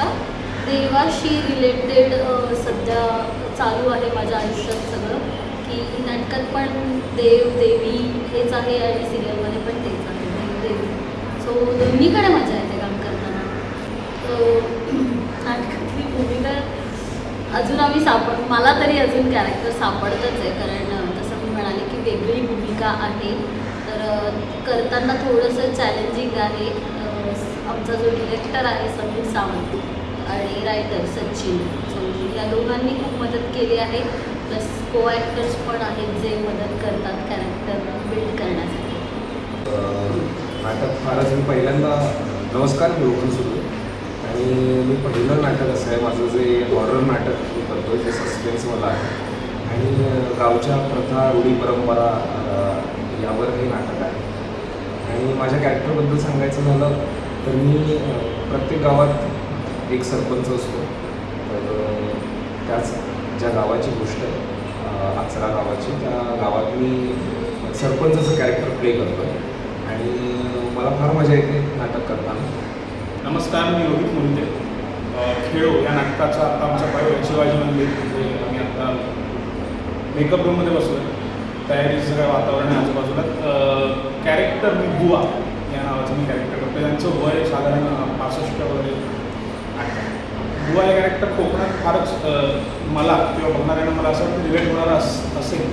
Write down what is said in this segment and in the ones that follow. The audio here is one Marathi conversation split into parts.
पेक्षा देवाशी रिलेटेड सध्या चालू आहे माझ्या आयुष्यात सगळं. की नाटकात पण देव देवी हेच आहे आणि सिरियलमध्ये पण तेच आहे. देव देवी. सो दोन्हीकडे मजा येते काम करताना. नाटकातली भूमिका अजून आम्ही सापड मला तरी अजून कॅरेक्टर सापडतच आहे. कारण तसं मी म्हणाले की वेगळी भूमिका आहे. तर करताना थोडंसं चॅलेंजिंग आहे. आमचा जो डिरेक्टर आहे समीर सावंत. आणि रायटर सचिन चौधरी. या दोघांनी खूप मदत केली आहे. प्लस को ॲक्टर्स पण आहेत जे मदत करतात कॅरेक्टर बिल्ड करण्यासाठी. नाटक फारच मी पहिल्यांदा नमस्कार मी रोहन सुरू. आणि मी पहिलं नाटक असं आहे माझं जे हॉरर नाटक मी करतो ते सस्पेन्सवालं आहे. आणि गावच्या प्रथा रूढी परंपरा यावर हे नाटक आहे. आणि माझ्या कॅरेक्टरबद्दल सांगायचं झालं तर मी प्रत्येक गावात एक सरपंच असतो. तर त्याच ज्या गावाची गोष्ट आहे आचरा गावाची त्या गावात मी सरपंचाचं कॅरेक्टर प्ले करतो. आणि मला फार मजा येते नाटक करताना. नमस्कार मी रोहित मोहिते खेळो हो, या नाटकाचा आता आमचा पाय शिवाजी मंदिर म्हणजे आम्ही आता मेकअप रूममध्ये बसलो आहे तयारीचं सगळं वातावरण आहे आजूबाजूला. कॅरेक्टर मी बुवा या नावाचं मी कॅरेक्टर करतो त्यांचं वय साधारण पासष्ट वगैरे. बुवा हे कॅरेक्टर कोकणात फारच मला किंवा बघणाऱ्यांना मला असं वाटतं रिलेट होणार अस असेल.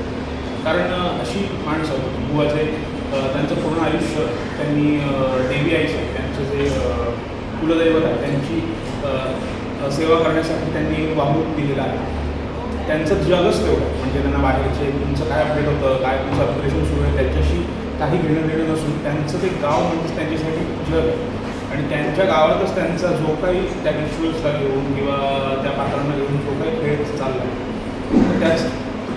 कारण अशी माणसं बुवाचे. त्यांचं पूर्ण आयुष्य त्यांनी देवी आईचं त्यांचं जे कुलदैवत आहे त्यांची सेवा करण्यासाठी त्यांनी वाहून दिलेलं आहे. त्यांचं जगच तेवढं म्हणजे त्यांना बाहेरचे तुमचं काय अपडेट होतं काय तुमचं ऑपरेशन सुरू आहे त्याच्याशी काही घेणं देणं नसून त्यांचं ते गाव म्हणजेच त्यांच्यासाठी जग. आहे आणि त्यांच्या गावातच त्यांचा जो काही त्या रिच्युअल्सला घेऊन किंवा त्या पात्रांना घेऊन जो काही खेळ चालला तर त्याच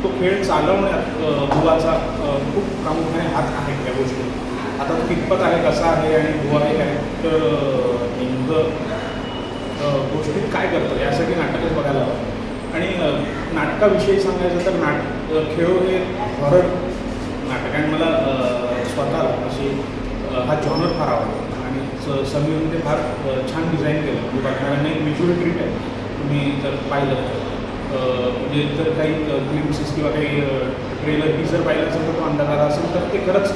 तो खेळ चालवण्यात अ, खूप प्रामुख्याने हात आहे त्या गोष्टी आता तो कितपत आहे कसा आहे आणि गुवा हे कॅरेक्टर नेमकं गोष्टीत काय करतं यासाठी नाटकच बघायला हवं. आणि नाटकाविषयी सांगायचं तर नाट अ, खेळ हे हॉरर नाटक आणि मला अ, स्वतःला अशी हा जॉनर फार आवडतो. समीरने ते फार छान डिझाईन केलं. म्हणजे बघणाऱ्यांना एक विज्युअल ट्रीट आहे. तुम्ही जर पाहिलं म्हणजे जर काही ग्लिम्सेस किंवा काही ट्रेलर ही जर पाहिलं असेल तर तो अंदाज आला असेल तर ते खरंच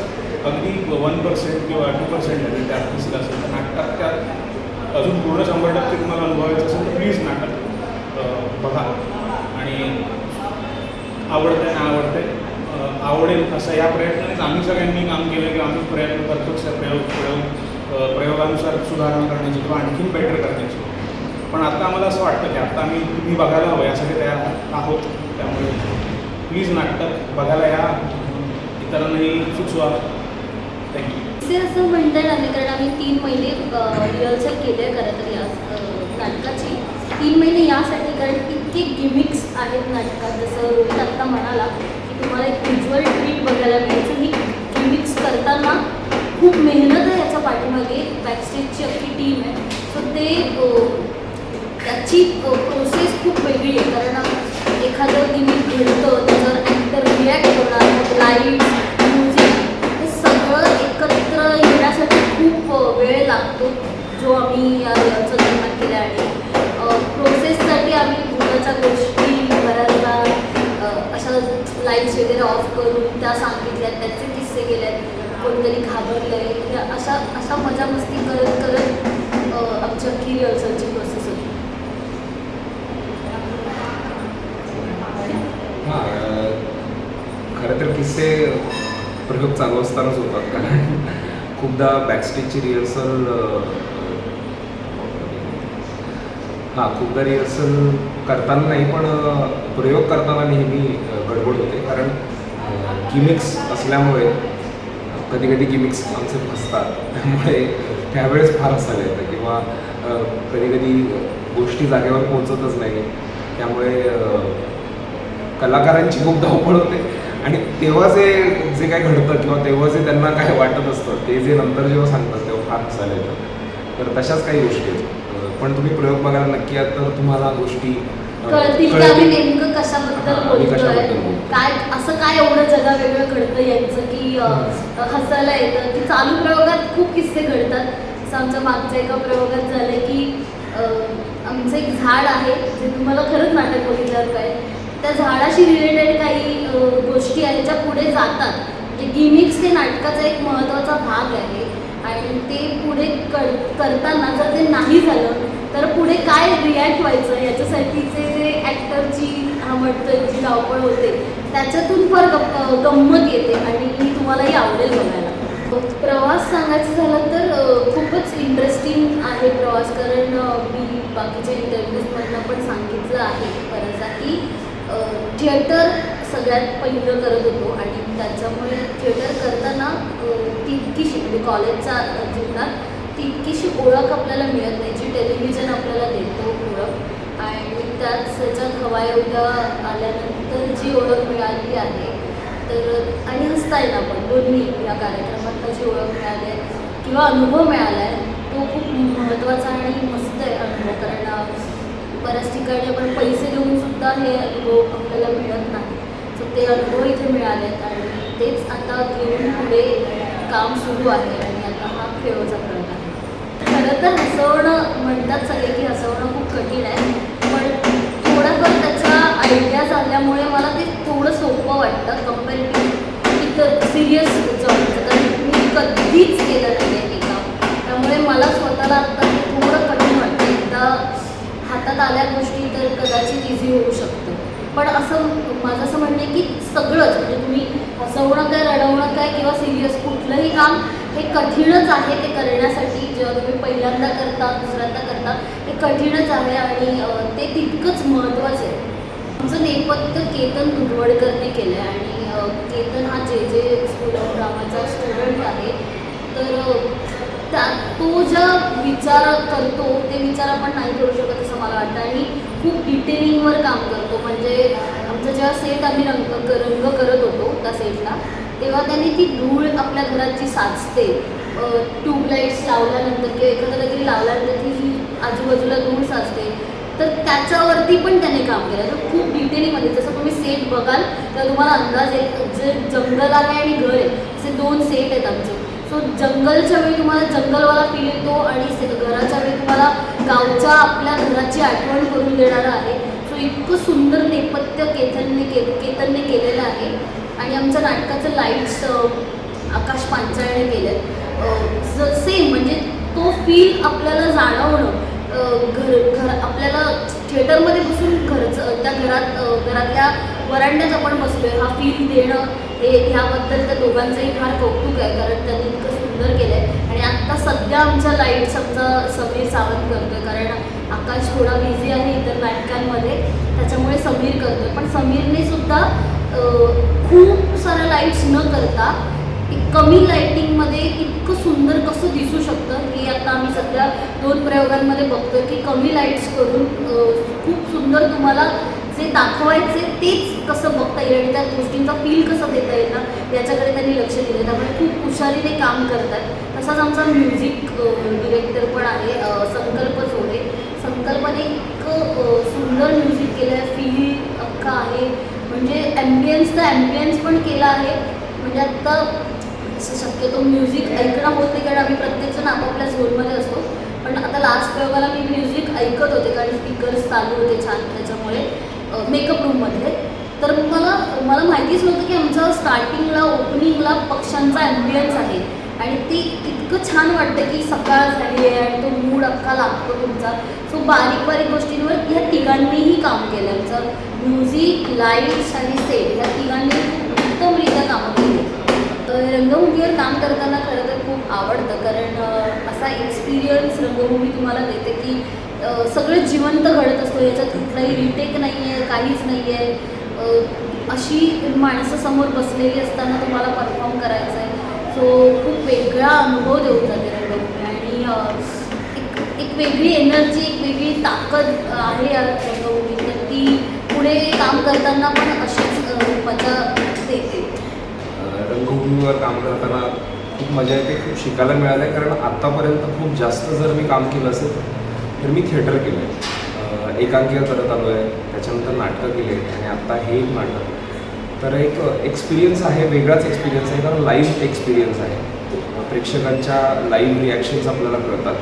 अगदी वन पर्सेंट किंवा टू पर्सेंट आहे त्यात दिसलं असेल. तर नाटकात त्यात अजून पूर्ण शंभर टक्के तुम्हाला अनुभवायचं असेल तर प्लीज नाटक बघा. आणि आवडतंय ना आवडतंय आवडेल असं या प्रयत्नानेच आम्ही सगळ्यांनी काम केलं की आम्ही प्रयत्न करतोच प्रयोग प्रयोग प्रयोगानुसार सुधारणा करण्याची किंवा आणखीन बेटर करण्याची. पण आता आम्हाला असं वाटतं की आता आम्ही तुम्ही बघायला हवं यासाठी तयार आहोत. त्यामुळे प्लीज नाटक बघायला या. इतरांनाही सुचवा. थँक्यू ते असं म्हणता येणार नाही कारण आम्ही तीन महिने रिहर्सल केले खरं तर या नाटकाची. तीन महिने यासाठी कारण इतके गिमिक्स आहेत नाटकात. जसं रोहित आत्ता म्हणाला की तुम्हाला एक व्हिज्युअल ट्रीट बघायला मिळायचं. ही गिमिक्स करताना खूप मेहनत आहे. त्याच्या पाठीमागे बॅकस्टेजची अख्खी टीम आहे. सो ते त्याची प्रोसेस खूप वेगळी आहे. कारण एखादं गिमिक घडतं त्याच्यावर ॲक्टर रिॲक्ट होणार लाइट म्युझिक हे सगळं एकत्र येण्यासाठी खूप वेळ लागतो जो आम्ही या रिहर्सल निर्माण केला आणि प्रोसेससाठी आम्ही भूताच्या गोष्टी बऱ्याचदा अशा लाईट्स वगैरे ऑफ करून त्या सांगितल्या त्याचे किस्से केल्यात. कोणतरी घाबरलं आहे म्हणजे अशा अशा मजा मस्ती करत करत आमच्या की रिहर्सलची प्रोसेस होती. हां खरं तर किस्से प्रयोग चालू असतानाच होतात. कारण खूपदा बॅकस्टेजची रिहर्सल हां खूपदा रिहर्सल करताना नाही पण प्रयोग करताना नेहमी गडबड होते. कारण किमिक्स असल्यामुळे कधी कधी गिमिक्स आमचे फसतात त्यामुळे त्यावेळेस फार असायला येतं. किंवा कधी कधी गोष्टी जागेवर पोहोचतच नाही. त्यामुळे कलाकारांची खूप धावपळ होते. आणि तेव्हा जे जे काय घडतं किंवा तेव्हा जे त्यांना काय वाटत असतं ते जे नंतर जेव्हा सांगतात तेव्हा फार हसायला येतं. तर तशाच काही गोष्टी आहेत. पण तुम्ही प्रयोग बघायला नक्की आहात तर तुम्हाला गोष्टी कळतील की आम्ही नेमकं कशाबद्दल हां, आम्ही बोलतोय. कशाबद्दल बोलतोय. काय असं काय एवढं जगा वेगळं घडतं यांचं की अं, हसायला येतं? की चालू प्रयोगात खूप किस्से घडतात. जसं आमच्या मागच्या एका प्रयोगात झालं की अं, आमचं एक झाड आहे जे तुम्हाला खरंच नाटक बघितल्यावर काय. त्या झाडाशी रिलेटेड काही अं, गोष्टी आहेत ज्या पुढे जातात. गिमिक्स हे नाटकाचा एक महत्त्वाचा भाग आहे. आणि ते पुढे कर करताना जर ते नाही झालं तर पुढे काय रिॲक्ट व्हायचं? याच्यासाठीचे जे ॲक्टरची हा म्हणतोय जी धावपळ होते त्याच्यातून फार गप- गंमत येते आणि ही तुम्हालाही आवडेल बघायला. प्रवास सांगायचं झालं तर खूपच इंटरेस्टिंग आहे प्रवास कारण मी बाकीच्या इंटरव्ह्यूजमधनं पण सांगितलं आहे. बऱ्याचदा की थिएटर सगळ्यात पहिलं करत होतो आणि त्याच्यामुळे थिएटर करताना तितकीशी म्हणजे कॉलेजच्या जीवनात तितकीशी ओळख आपल्याला मिळत नाही जी टेलिव्हिजन आपल्याला देतो ओळख. आणि त्याच ह्याच्यात हवा एवढ्या आल्यानंतर जी ओळख मिळाली आहे तर आणि हसता येईल आपण दोन्ही या कार्यक्रमात जी ओळख मिळाली आहे किंवा अनुभव मिळाला आहे तो खूप महत्त्वाचा आणि मस्त आहे अनुभव. कारण बऱ्याच ठिकाणी आपण पैसे देऊन सुद्धा हे अनुभव आपल्याला मिळत नाही. ते अनुभव इथे मिळाले आहेत आणि तेच आता घेऊन पुढे काम सुरू आहे आणि आता हा खेळचा प्रयोग आहे. खरं तर हसवणं म्हणतात सगळे की हसवणं खूप कठीण आहे पण थोडंफार त्याच्या आयडियाज आल्यामुळे मला ते थोडं सोपं वाटतं कम्पॅरेटिव्ह इतर सिरियस जॉबचं कारण मी कधीच केलं नाही आहे ते काम. त्यामुळे मला स्वतःला आत्ता ते थोडं कठीण वाटतं. एकदा हातात आल्या गोष्टी तर कदाचित इझी होऊ शकतं. पण असं माझं असं म्हणणं आहे की सगळंच म्हणजे तुम्ही हसवणं काय रडवणं काय किंवा सिरियस कुठलंही काम हे कठीणच आहे ते करण्यासाठी. जेव्हा तुम्ही पहिल्यांदा करता दुसऱ्यांदा करता हे कठीणच आहे आणि ते तितकंच महत्त्वाचं आहे. आमचं नेपथ्य केतन दुधवडकरने केलं आहे आणि केतन हा जे जे स्कूल ऑफ ड्रामाचा स्टुडंट आहे. तर त्या तो ज्या विचार करतो ते विचार आपण नाही करू शकत असं मला वाटतं. आणि खूप डिटेलिंगवर काम करतो. म्हणजे आमचं जेव्हा सेट आम्ही रंग रंग करत होतो त्या सेटला तेव्हा त्यांनी ती धूळ आपल्या घरात जी साचते ट्यूबलाईट्स लावल्यानंतर किंवा एखादं काहीतरी लावल्यानंतर ती जी आजूबाजूला धूळ साचते तर त्याच्यावरती पण त्याने काम केलं. तर खूप डिटेलिंगमध्ये जसं तुम्ही सेट बघाल तर तुम्हाला अंदाज येईल जे जंगल आहे आणि घर आहे असे दोन सेट आहेत आमचे. सो जंगलच्या वेळी तुम्हाला जंगलवाला फील येतो आणि घराच्या वेळी तुम्हाला गावच्या आपल्या घराची आठवण करून देणारा आहे. सो इतकं सुंदर नेपथ्य केतनने के केतनने केलेलं आहे. आणि आमच्या नाटकाचं लाईट्स आकाश पांचाळने केलं सेम म्हणजे तो फील आपल्याला जाणवणं घर घर आपल्याला थिएटरमध्ये बसून घरचं त्या घरात घरातल्या वरांड्यात आपण बसलोय. हा फील देणं हे ह्याबद्दल त्या दोघांचंही फार कौतुक आहे कारण त्यांनी इतकं सुंदर केलं आहे आणि आत्ता सध्या आमच्या लाईट्स आमचा समीर सावंत करतोय कारण आकाश थोडा बिझी आहे इतर नाटकांमध्ये त्याच्यामुळे समीर करतोय. पण समीरने सुद्धा खूप साऱ्या लाईट्स न करता कमी लाईटिंगमध्ये इतकं सुंदर कसं दिसू शकतं हे आता आम्ही सध्या दोन प्रयोगांमध्ये बघतोय की कमी लाईट्स करून खूप सुंदर तुम्हाला जे दाखवायचे तेच कसं बघता येईल आणि त्या गोष्टींचा फील कसं देता येईल ना याच्याकडे त्यांनी लक्ष दिलं त्यामुळे खूप हुशारीने काम करतात. तसाच आमचा म्युझिक डिरेक्टर पण आहे संकल्प जोडे. संकल्पने इतकं सुंदर म्युझिक केलं आहे फील अख्खा आहे. म्हणजे ॲम्बियन्स तर ॲम्बियन्स पण केला आहे. म्हणजे आत्ता असं शक्यतो म्युझिक ऐकणं होत नाही कारण आम्ही प्रत्येकजण आपापल्या झोनमध्ये असतो. पण आता लास्ट प्रयोगाला मी म्युझिक ऐकत होते कारण स्पीकर्स चालू होते छान त्याच्यामुळे. मेकअप रूममध्ये तर मला मला माहितीच नव्हतं की आमचं स्टार्टिंगला ओपनिंगला पक्ष्यांचा ॲम्बियन्स आहे. आणि ती इतकं छान वाटतं की सकाळ झाली आहे आणि तो मूड अख्खा लागतो तुमचा. सो बारीक बारीक गोष्टींवर ह्या तिघांनीही काम केलं आमचं. म्युझिक लाईट्स आणि सेट ह्या तिघांनी उत्तमरित्या कामं केली. तर रंगभूमीवर काम करताना खरं तर खूप आवडतं. कारण असा एक्सपिरियन्स रंगभूमी तुम्हाला देते की सगळं जिवंत घडत असतो. याच्यात कुठलाही रिटेक नाही आहे काहीच नाही आहे अशी माणसं समोर बसलेली असताना तुम्हाला परफॉर्म करायचं आहे. सो खूप वेगळा अनुभव देऊन जाते रंगभूमी आणि एक एक वेगळी एनर्जी एक वेगळी ताकद आहे या रंगभूमीत तर ती पुढे काम करताना पण अशीच मजा देते. रंगभूमीवर काम करताना खूप मजा येते खूप शिकायला मिळालं आहे कारण आत्तापर्यंत खूप जास्त जर मी काम केलं असेल तर मी थिएटर केलं आहे एकांकिका करत आलो आहे त्याच्यानंतर नाटकं केली आहेत आणि आत्ता हे एक नाटक. तर एक एक्सपिरियन्स आहे वेगळाच एक्सपिरियन्स आहे कारण लाईव्ह एक्सपिरियन्स आहे. प्रेक्षकांच्या लाईव्ह रिॲक्शन्स आपल्याला कळतात.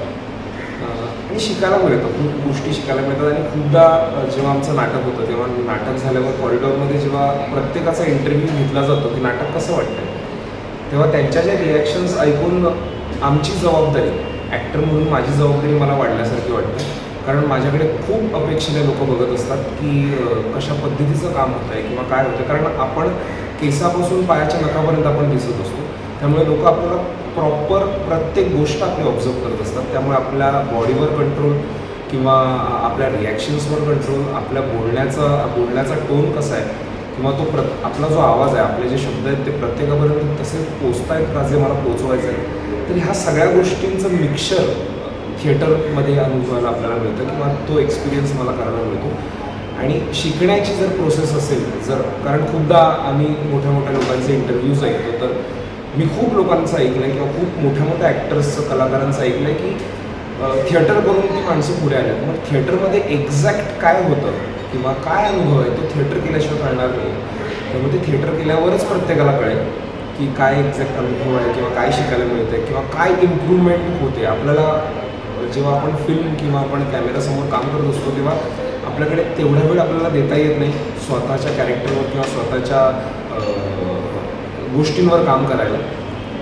आणि शिकायला मिळतं खूप गोष्टी शिकायला मिळतात. आणि खूपदा जेव्हा आमचं नाटक होतं तेव्हा नाटक झाल्यावर कॉरिडॉरमध्ये जेव्हा प्रत्येकाचा इंटरव्ह्यू घेतला जातो की नाटक कसं वाटतं तेव्हा त्यांच्या ज्या रिॲक्शन्स ऐकून आमची जबाबदारी ॲक्टर म्हणून माझी जबाबदारी मला वाढल्यासारखी वाटते. कारण माझ्याकडे खूप अपेक्षेने लोक बघत असतात की कशा पद्धतीचं काम होतं आहे किंवा काय होतं कारण आपण केसापासून पायाच्या नखापर्यंत आपण दिसत असतो. त्यामुळे लोक आपल्याला प्रॉपर प्रत्येक गोष्ट आपली ऑब्झर्व करत असतात. त्यामुळे आपल्या बॉडीवर कंट्रोल किंवा आपल्या रिॲक्शन्सवर कंट्रोल आपल्या बोलण्याचा बोलण्याचा टोन कसा आहे किंवा तो प्र आपला जो आवाज आहे आपले जे शब्द आहेत ते प्रत्येकापर्यंत तसे पोचतायत का जे मला पोचवायचं आहे तर ह्या सगळ्या गोष्टींचं मिक्सर थिएटरमध्ये अनुभवायला आपल्याला मिळतं किंवा तो एक्सपिरियन्स मला करायला मिळतो. आणि शिकण्याची जर प्रोसेस असेल जर कारण खूपदा आम्ही मोठ्या मोठ्या लोकांचे इंटरव्ह्यूज ऐकतो तर मी खूप लोकांचं ऐकलं आहे किंवा खूप मोठ्या मोठ्या ॲक्टर्सचं कलाकारांचं ऐकलं आहे की थिएटर करून ती माणसं पुढे आल्यात मग थिएटरमध्ये एक्झॅक्ट काय होतं किंवा काय अनुभव आहे? तो थिएटर केल्याशिवाय कळणार नाही. त्यामुळे ते थिएटर केल्यावरच प्रत्येकाला कळेल. की काय एक्झॅक्ट अनुभव आहे किंवा काय शिकायला मिळतं किंवा काय इम्प्रूव्हमेंट होते? आपल्याला जेव्हा आपण फिल्म किंवा आपण कॅमेरासमोर काम करत असतो तेव्हा आपल्याकडे तेवढा वेळ आपल्याला देता येत नाही. स्वतःच्या कॅरेक्टरवर किंवा स्वतःच्या गोष्टींवर काम करायला.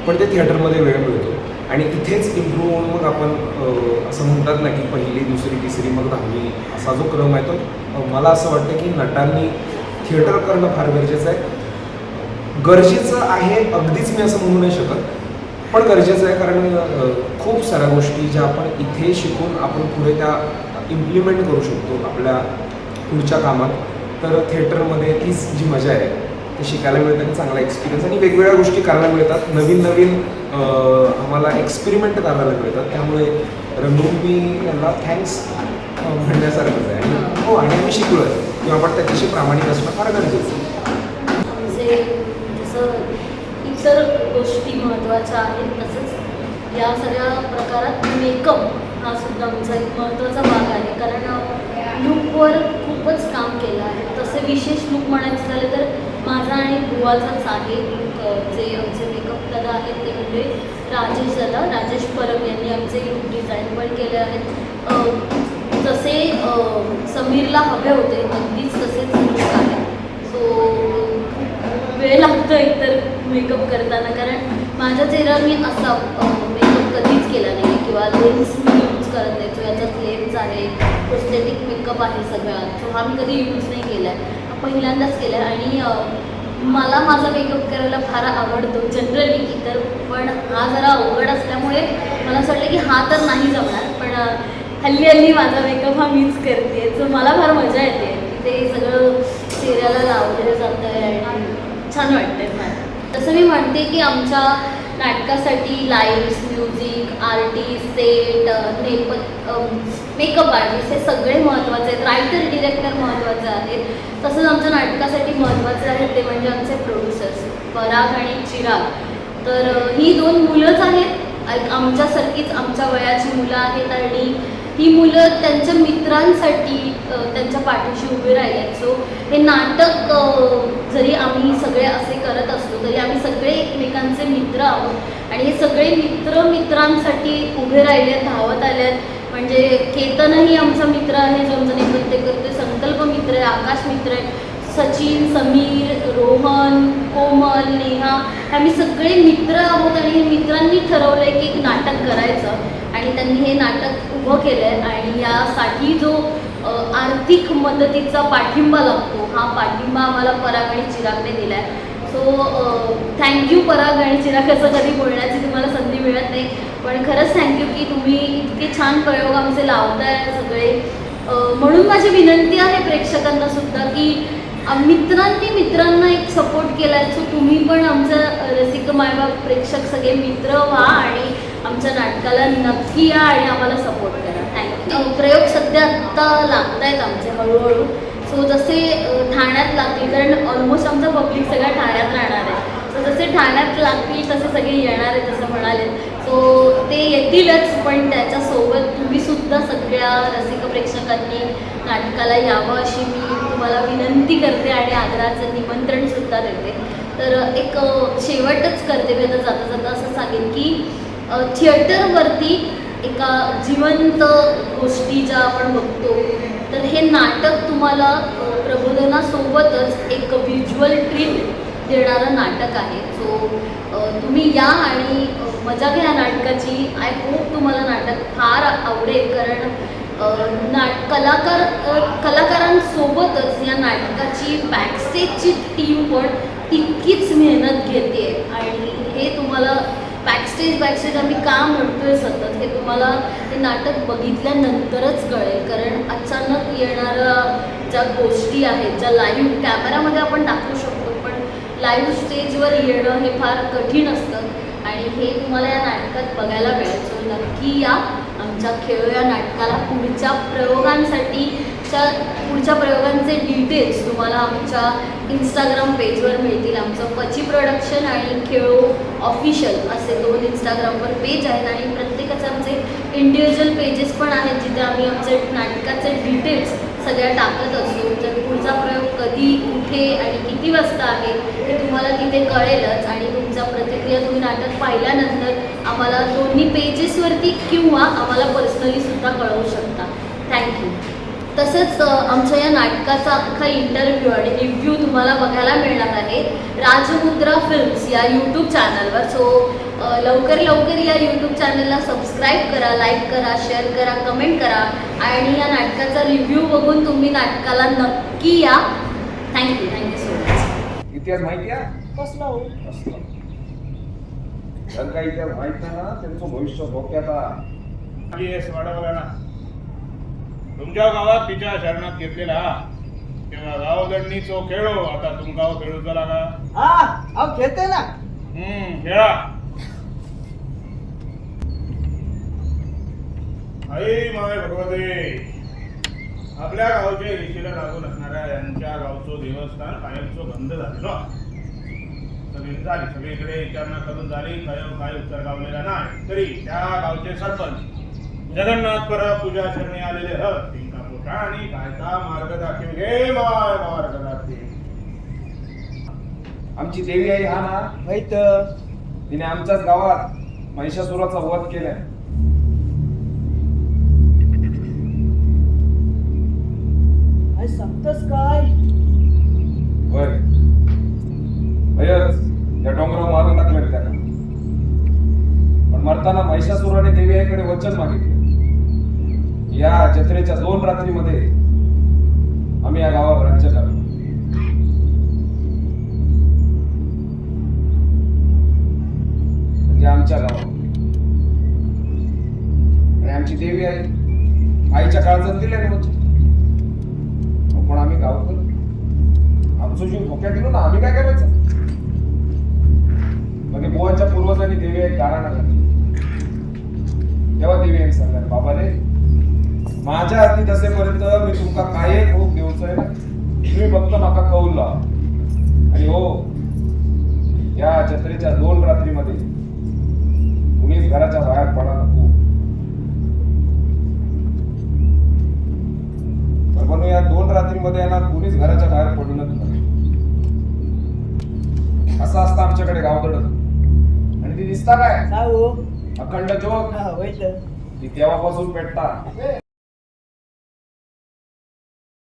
पण ते थिएटरमध्ये वेळ मिळतो. आणि इथेच इम्प्रूव्ह होऊन मग आपण असं म्हणतात ना की पहिली दुसरी तिसरी मग दहावी असा जो क्रम आहे तो मला असं वाटतं की नटांनी थिएटर करणं फार गरजेचं आहे. गरजेचं आहे अगदीच मी असं म्हणू नाही शकत. पण गरजेचं आहे कारण खूप साऱ्या गोष्टी ज्या आपण इथे शिकून आपण पुढे त्या इम्प्लिमेंट करू शकतो आपल्या पुढच्या कामात. तर थिएटरमध्ये तीच जी मजा आहे ते शिकायला मिळतं आणि चांगला एक्सपिरियन्स आणि वेगवेगळ्या गोष्टी करायला मिळतात. नवीन नवीन आम्हाला एक्सपेरिमेंट करायला मिळतात. त्यामुळे रंगभूमी यांना थँक्स म्हणण्यासारखंच आहे. हो. आणि आम्ही शिकलो आहे किंवा आपण त्याच्याशी प्रामाणिक असणं फार गरजेचं आहे आमचे जसं इतर गोष्टी महत्त्वाच्या आहेत. तसंच या सगळ्या प्रकारात मेकअप हा सुद्धा आमचा एक महत्त्वाचा भाग आहे. कारण लुकवर खूपच काम केलं आहे. तसे विशेष लुक म्हणायचं झालं तर माझा आणि बुवाचाच आहे लुक जे आमचे मेकअप दादा आहेत ते म्हणजे राजेश दादा. राजेश परब यांनी आमचे लुक डिझाईन पण केले आहेत. जसे समीरला हवे होते अगदीच तसेच लुक आहे सो वेळ लागतो एकतर मेकअप करताना कारण माझ्या चेहऱ्यावर मी असा मेकअप कधीच केला नाही किंवा लेन्स मी यूज करत नाही. सो याच्यात लेन्स आहे प्रोस्थेटिक मेकअप आहे सगळा. सो हा मी कधी यूज नाही केला आहे पहिल्यांदाच केला आहे आणि मला माझा मेकअप करायला फार आवडतो जनरली इतर पण हा जरा अवघड असल्यामुळे मला असं वाटलं की हा तर नाही जमणार पण हल्ली हल्ली माझा मेकअप हा मीच करते सो मला फार मजा येते. ते सगळं चेहऱ्याला लावलेलं जातं आहे आणि छान आहे मला. जसं मी म्हणते की आमच्या नाटकासाठी लाईट्स म्युझिक आर्टिस्ट सेट नेप मेकअप आर्टिस्ट हे सगळे महत्त्वाचे आहेत. रायटर डिरेक्टर महत्त्वाचे आहेत. तसंच आमच्या नाटकासाठी महत्त्वाचे आहेत ते म्हणजे आमचे प्रोड्युसर्स पराग आणि चिराग. तर ही दोन मुलंच आहेत. आमच्यासारखीच आमच्या वयाची मुलं आहेत आणि ही मुलं त्यांच्या मित्रांसाठी त्यांच्या पाठीशी उभे राहिले सो हे नाटक जरी आम्ही सगळे असे करत असलो तरी आम्ही सगळे एकमेकांचे मित्र आहोत. आणि हे सगळे मित्र मित्रांसाठी उभे राहिले आहेत धावत आले आहेत म्हणजे केतनही आमचा मित्र आहे जो आमचा नैपथ्य करते संकल्प मित्र आहे आकाश मित्र आहे. सचिन समीर रोहन कोमल नेहा आम्ही सगळे मित्र आहोत. आणि हे मित्रांनी ठरवलं आहे की एक नाटक करायचं. आणि त्यांनी हे नाटक उभं केलं आहे आणि यासाठी जो आर्थिक मदतीचा पाठिंबा लागतो हा पाठिंबा आम्हाला पराग आणि चिरागने दिला आहे सो थँक्यू पराग आणि चिराग असं कधी बोलण्याची तुम्हाला संधी मिळत नाही. पण खरंच थँक्यू की तुम्ही इतके छान प्रयोग आमचे लावताय सगळे. म्हणून माझी विनंती आहे प्रेक्षकांना सुद्धा की मित्रांनी मित्रांना एक सपोर्ट केला आहे सो तुम्ही पण आमचं रसिक मायबाप प्रेक्षक सगळे मित्र व्हा आणि आमच्या नाटकाला नक्की या आणि आम्हाला सपोर्ट करा. थँक्यू प्रयोग सध्या आत्ता लागत आहेत आमचे हळूहळू. सो जसे ठाण्यात लागतील कारण ऑलमोस्ट आमचं पब्लिक सगळं ठाण्यात राहणार आहे. सो जसे ठाण्यात लागतील तसे सगळे येणार आहेत असं म्हणाले सो ते येतीलच पण त्याच्यासोबत तुम्ही सुद्धा सगळ्या रसिक प्रेक्षकांनी नाटकाला यावं अशी मी तुम्हाला विनंती करते आणि आदराचं निमंत्रण सुद्धा देते. तर एक शेवटच करते मी आता जाता जाता असं सांगेन की थिएटरवरती एका जिवंत गोष्टी ज्या आपण बघतो. तर हे नाटक तुम्हाला प्रबोधनासोबतच एक व्हिज्युअल ट्रीट देणारं नाटक आहे. सो तुम्ही या आणि मजा घ्या नाटकाची. आय होप तुम्हाला नाटक फार आवडेल कारण नाट कलाकार कलाकारांसोबतच या नाटकाची बॅकस्टेजची टीम पण तितकीच मेहनत घेते. आणि हे तुम्हाला बॅकस्टेज बॅकस्टेज आम्ही का म्हणतोय सतत हे तुम्हाला ते नाटक बघितल्यानंतरच कळेल. कारण अचानक येणाऱ्या ज्या गोष्टी आहेत ज्या लाईव्ह कॅमेरामध्ये आपण दाखवू शकतो पण लाईव्ह स्टेजवर येणं हे फार कठीण असतं. आणि हे तुम्हाला या नाटकात बघायला मिळेल. नक्की या आमच्या खेळ या नाटकाला पुढच्या प्रयोगांसाठी च्या पुढच्या प्रयोगांचे डिटेल्स तुम्हाला आमच्या इंस्टाग्राम पेजवर मिळतील. आमचं पची प्रोडक्शन आणि खेळो ऑफिशियल असे दोन इंस्टाग्रामवर पेज आहेत आणि प्रत्येकाचे आमचे इंडिव्हिज्युअल पेजेस पण आहेत जिथे आम्ही आमचे नाटकाचे डिटेल्स सगळ्या टाकत असतो. तर पुढचा प्रयोग कधी कुठे आणि किती वाजता आहे हे तुम्हाला तिथे कळेलच आणि तुमचा प्रतिक्रिया तुम्ही नाटक पाहिल्यानंतर आम्हाला दोन्ही पेजेसवरती किंवा आम्हाला पर्सनली सुद्धा कळवू शकता. थँक्यू तसंच आमच्या या नाटकाचा अख्खा इंटरव्ह्यू आणि रिव्ह्यू तुम्हाला बघायला मिळणार आहे. राजमुद्रा फिल्म्स या यूट्यूब चॅनलवर सो लवकर लवकर या यूट्यूब चॅनलला सबस्क्राईब करा लाईक करा शेअर करा कमेंट करा आणि या नाटकाचा रिव्ह्यू बघून तुम्ही नाटकाला नक्की या. थँक्यू थँक्यू सो मच इतिहास माहिती आहे? कसला हो? इतिहास माहीत नाही ना त्यांचं भविष्य धोक्यात आहे. येस वाढवला ना तुमच्या गावात तिच्या शरणात घेतलेला हा. तेव्हा गावदंडी चो खेळो आता तुमका खेळू चला का हा अहो खेळते ना. हम्म खेळा. आई माय भगवते. आपल्या गावच्या ऋषीला लागून असणाऱ्या यांच्या गावचं देवस्थान कायमचं बंद झालेलो सगळी झाली सगळीकडे विचारणा करून झाली काय काय उत्तर गावलेला नाही. तरी त्या गावचे सरपंच जगन्नाथ परब पूजा चरणी आलेले ह तिंका पोटा आणि का मार्ग दाखीव घे माय मार्ग दाखीव आमची देवी आई हा ना? माहीत. तिने आमच्याच गावात महिषासुराचा वध केलाय. बुवांच्या पूर्वजांनी देवी एक गाणं घातली तेव्हा देवी यांनी सांगणार बाबा रे माझ्या हाती दसेपर्यंत मी तुमका काय खूप भोग तुम्ही फक्त माका कौल लावा. आणि हो या जत्रेच्या दोन रात्रीमध्ये कुणीच घराच्या बाहेर पडा नको. तर म्हणून या दोन रात्रीमध्ये यांना कुणीच घराच्या बाहेर पडूनच नका. असं असतं आमच्याकडे गावदड दिसता काय? हो? अखंड जोग. हा होय तर. ती तेव्हापासून पेटता.